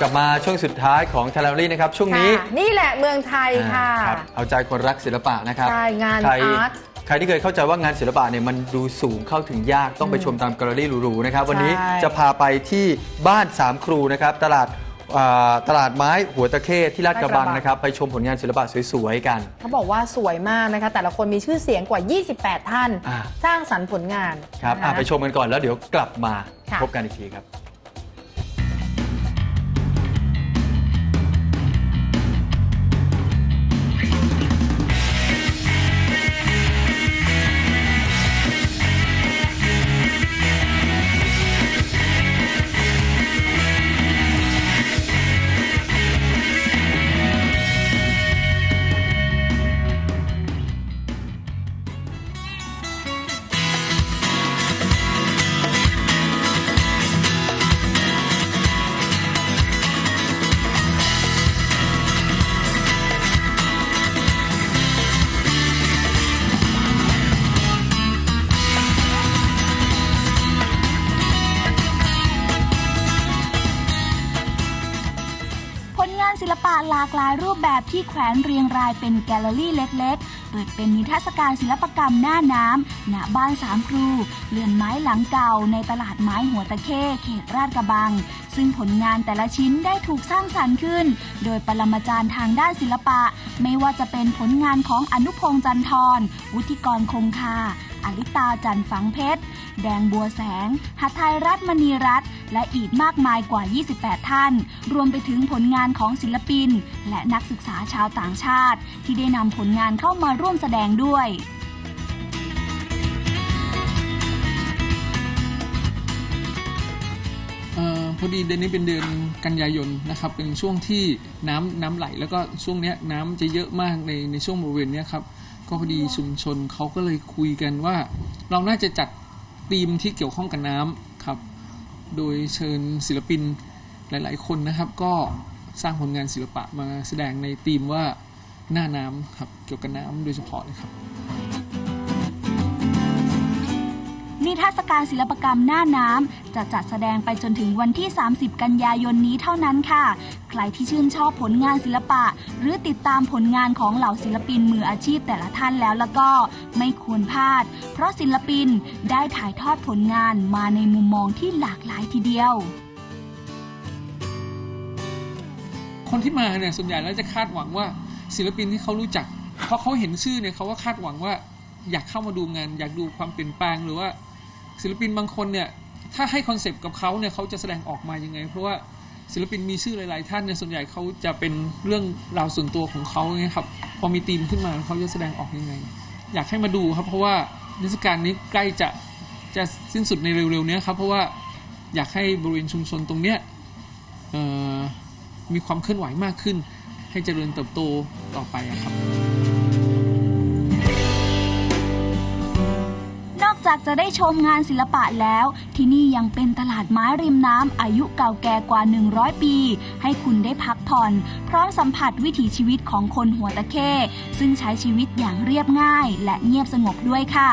กลับมาช่วงสุดท้ายของทาราลี่นะครับ ช่วงนี้ ค่ะนี่แหละเมืองไทยค่ะอ่ารับเอาใจคนรักศิลปะนะครับใช่งานใครอาร์ต ใครที่เคยเข้าใจว่างานศิลปะเนี่ยมันดูสูงเข้าถึงยากต้องไปชมตามแกลเลอรี่หรูๆนะครับ วันนี้ใช่ จะพาไปที่บ้านสามครูนะครับ ตลาดอ่าตลาดไม้หัวตะเข้ที่ลาดกระบังนะครับ ไปชมผลงานศิลปะสวยๆกัน เขาบอกว่าสวยมากนะคะ แต่ละคนมีชื่อเสียงกว่า 28 ท่าน อ่า สร้างสรรค์ผลงานครับนะอะคะไปชมกันก่อนแล้วเดี๋ยวกลับมาค่ะ พบกันอีกทีครับ ศิลปะหลากหลายรูปแบบที่แขวนเรียงรายเป็นแกลเลอรี่เล็กๆ เปิดเป็นนิทรรศการศิลปกรรมหน้าน้ำณบ้านสามครู เรือนไม้หลังเก่าในตลาดไม้หัวตะเข้เขตราชกระบัง ซึ่งผลงานแต่ละชิ้นได้ถูกสร้างสรรค์ขึ้น โดยปรมาจารย์ทางด้านศิลปะ ไม่ว่าจะเป็นผลงานของอนุพงษ์จันทร์วุฒิกรคงคา อลิตาจันฝังเพชร แดงบัวแสงหัทไทยรัฐมณีรัตน์และอีกมากมายกว่า 28 ท่าน รวมไปถึงผลงานของศิลปิน และนักศึกษาชาวต่างชาติ ที่ได้นำผลงานเข้ามาร่วมแสดงด้วยออพอดีเดือนนี้เป็นเดือนกันยายนนะครับเป็นช่วงที่น้ำน้ำไหลแล้วก็ช่วงนี้น้ำจะเยอะมากในในช่วงบริเวณนี้ครับ ก็พอดีชุมชนเขาก็เลยคุยกันว่า เราน่าจะจัดธีมที่เกี่ยวข้องกับน้ำครับ โดยเชิญศิลปินหลาย ๆ คนนะครับ ก็สร้างผลงานศิลปะมาแสดงในธีมว่าหน้าน้ำครับเกี่ยวกับน้ำโดยเฉพาะเลยครับ รรศการศิลปกรรมหน้าน้ำจะจัดแสดงไปจนถึงวันที่ 30 กันยายนนี้เท่านั้นค่ะ ใครที่ชื่นชอบผลงานศิลปะ หรือติดตามผลงานของเหล่าศิลปินมืออาชีพแต่ละท่านแล้วแล้วก็ไม่ควรพลาด เพราะศิลปินได้ถ่ายทอดผลงานมาในมุมมองที่หลากหลายทีเดียวคนที่มาเนี่ยส่วนใหญ่แล้วจะคาดหวังว่าศิลปินที่เขารู้จัก เพราะเขาเห็นชื่อเนี่ยเขาก็คาดหวังว่า อยากเข้ามาดูงาน อยากดูความเปลี่ยนแปลงหรือว่า ศิลปินบางคนเนี่ยถ้าให้คอนเซปต์กับเขาเนี่ยเขาจะแสดงออกมายังไง เพราะว่าศิลปินมีชื่อหลาย ๆ ท่านเนี่ยส่วนใหญ่เขาจะเป็นเรื่องราวส่วนตัวของเขาไงครับพอมีธีมขึ้นมาเขาจะแสดงออกยังไง อยากให้มาดูครับเพราะว่านิทรรศการนี้ใกล้จะจะสิ้นสุดในเร็วๆเนี้ยครับเพราะว่าอยากให้บริเวณชุมชนตรงเนี้ยมีความเคลื่อนไหวมากขึ้น ให้เจริญเติบโตต่อไปครับ จากจะได้ชมงานศิลปะแล้ว ที่นี่ยังเป็นตลาดไม้ริมน้ำอายุเก่าแก่กว่า 100 ปี ให้คุณได้พักผ่อนพร้อมสัมผัสวิถีชีวิตของคนหัวตะเข้ซึ่งใช้ชีวิตอย่างเรียบง่าย และเงียบสงบด้วยค่ะ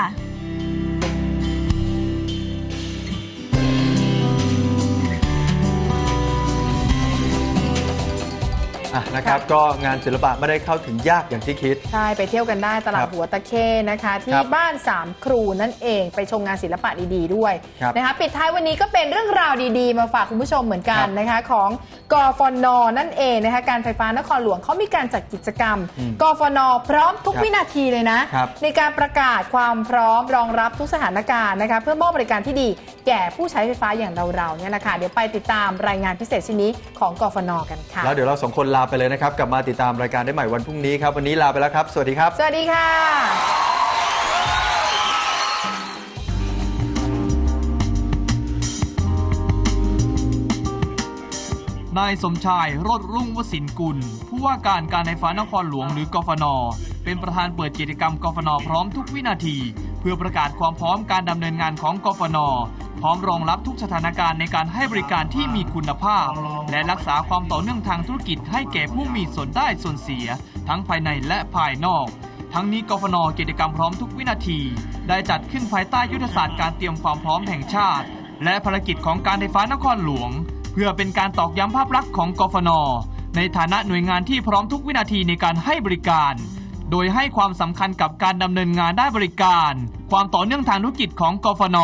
อะนะครับก็งานศิลปะไม่ได้เข้าถึงยากอย่างที่คิด ใช่ ไปเที่ยวกันได้ตลาคดรับหัวตะเข้นะคะ ที่ครับบ้านสามครูนั่นเองไปชมงานศิลปะดีๆด้วยครับนะคะปิดท้ายวันนี้ก็เป็นเรื่องราวดีๆ มาฝากคุณผู้ชมเหมือนกัคนรับนะคะของกฟนนั่นเองนะคะการไฟฟ้านครหลวงเขามีการจัดกิจกรรมอืมกฟนพร้อมทุกครับวินาทีเลยนะครับในการประกาศความพร้อมรองรับทุกสถานการณ์นะคะเพื่อมอบบริการที่ดีแก่ผู้ใช้ไฟฟ้าอย่างเราๆเนี่ยนะคะเดี๋ยวไปติดตามรายงานพิเศษชิ้นนี้ของกฟนกันค่ะแล้วเดี๋ยวเราสองคนลาไปเลยนะครับ กลับมาติดตามรายการได้ใหม่วันพรุ่งนี้ครับ วันนี้ลาไปแล้วครับ สวัสดีครับ สวัสดีค่ะ นายสมชายรดรุ่งวสินกุล ผู้ว่าการการไฟฟ้านครหลวงหรือกฟน เป็นประธานเปิดกิจกรรมกฟน พร้อมทุกวินาที เพื่อประกาศความพร้อมการดำเนินงานของกฟน พร้อมรองรับทุกสถานการณ์ในการให้บริการที่มีคุณภาพ และรักษาความต่อเนื่องทางธุรกิจให้แก่ผู้มีส่วนได้ส่วนเสีย ทั้งภายในและภายนอกทั้งนี้กฟนกิจกรรมพร้อมทุกวินาที ได้จัดขึ้นภายใต้ยุทธศาสตร์การเตรียมความพร้อมแห่งชาติ และภารกิจของการไฟฟ้านครหลวง เพื่อเป็นการตอกย้ำภาพลักษณ์ของกฟน ในฐานะหน่วยงานที่พร้อมทุกวินาทีในการให้บริการ โดยให้ความสำคัญกับการดำเนินงานได้านบริการ ความต่อเนื่องทางธุรกิจของกฟน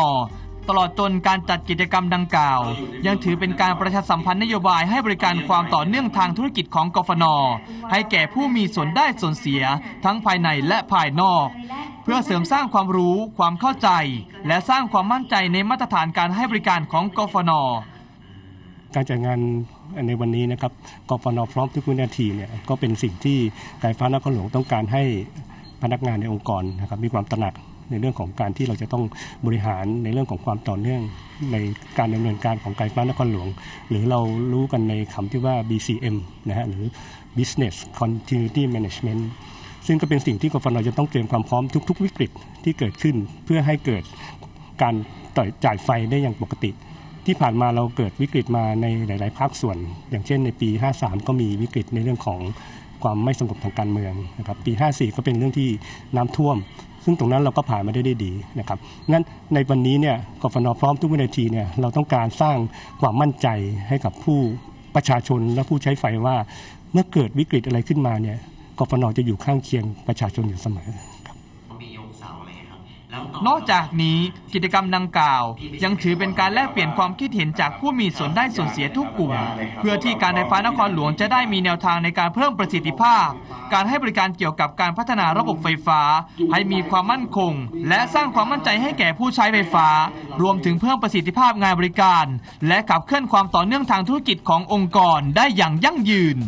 ตลอดจนการจัดกิจกรรมดังกล่าว ยังถือเป็นการประชาสัมพันธ์นโยบายให้บริการความต่อเนื่องทางธุรกิจของกฟน ให้แก่ผู้มีส่วนได้ส่วนเสีย ทั้งภายในและภายนอก เพื่อเสริมสร้างความรู้ ความเข้าใจ และสร้างความมั่นใจในมาตรฐานการให้บริการของกฟน การจัดงานในวันนี้นะครับกฟนพร้อมทุกวินาทีเนี่ยก็เป็นสิ่งที่การไฟฟ้านครหลวงต้องการให้พนักงานในองค์กรนะครับมีความตระหนักในเรื่องของการที่เราจะต้องบริหารในเรื่องของความต่อเนื่องในการดำเนินการของการไฟฟ้านครหลวง หรือเรารู้กันในคำที่ว่า BCM นะฮะหรือ Business Continuity Management ซึ่งก็เป็นสิ่งที่กฟนจะต้องเตรียมความพร้อมทุก ๆ วิกฤตที่เกิดขึ้น เพื่อให้เกิดการจ่ายไฟได้อย่างปกติ ที่ผ่านมาเราเกิดวิกฤตมาในหลาย ๆ ภาคส่วน อย่างเช่นในปี 53 ก็มีวิกฤตในเรื่องของความไม่สงบทางการเมืองนะครับปี 54 ก็เป็นเรื่องที่น้ำท่วม ซึ่งตรงนั้นเราก็ผ่านมาได้ได้ดีนะครับงั้นในวันนี้เนี่ยกฟนพร้อมทุกวินาทีเนี่ยเราต้องการสร้างความมั่นใจให้กับผู้ประชาชนและผู้ใช้ไฟว่า เมื่อเกิดวิกฤตอะไรขึ้นมาเนี่ยกฟนจะอยู่ข้างเคียงประชาชนอยู่เสมอ นอกจากนี้กิจกรรมดังกล่าว ยังถือเป็นการแลกเปลี่ยนความคิดเห็นจากผู้มีส่วนได้ส่วนเสียทุกกลุ่ม เพื่อที่การไฟฟ้านครหลวงจะได้มีแนวทางในการเพิ่มประสิทธิภาพ การให้บริการเกี่ยวกับการพัฒนาระบบไฟฟ้า ให้มีความมั่นคง และสร้างความมั่นใจให้แก่ผู้ใช้ไฟฟ้า รวมถึงเพิ่มประสิทธิภาพงานบริการ และขับเคลื่อนความต่อเนื่องทางธุรกิจขององค์กรได้อย่างยั่งยืน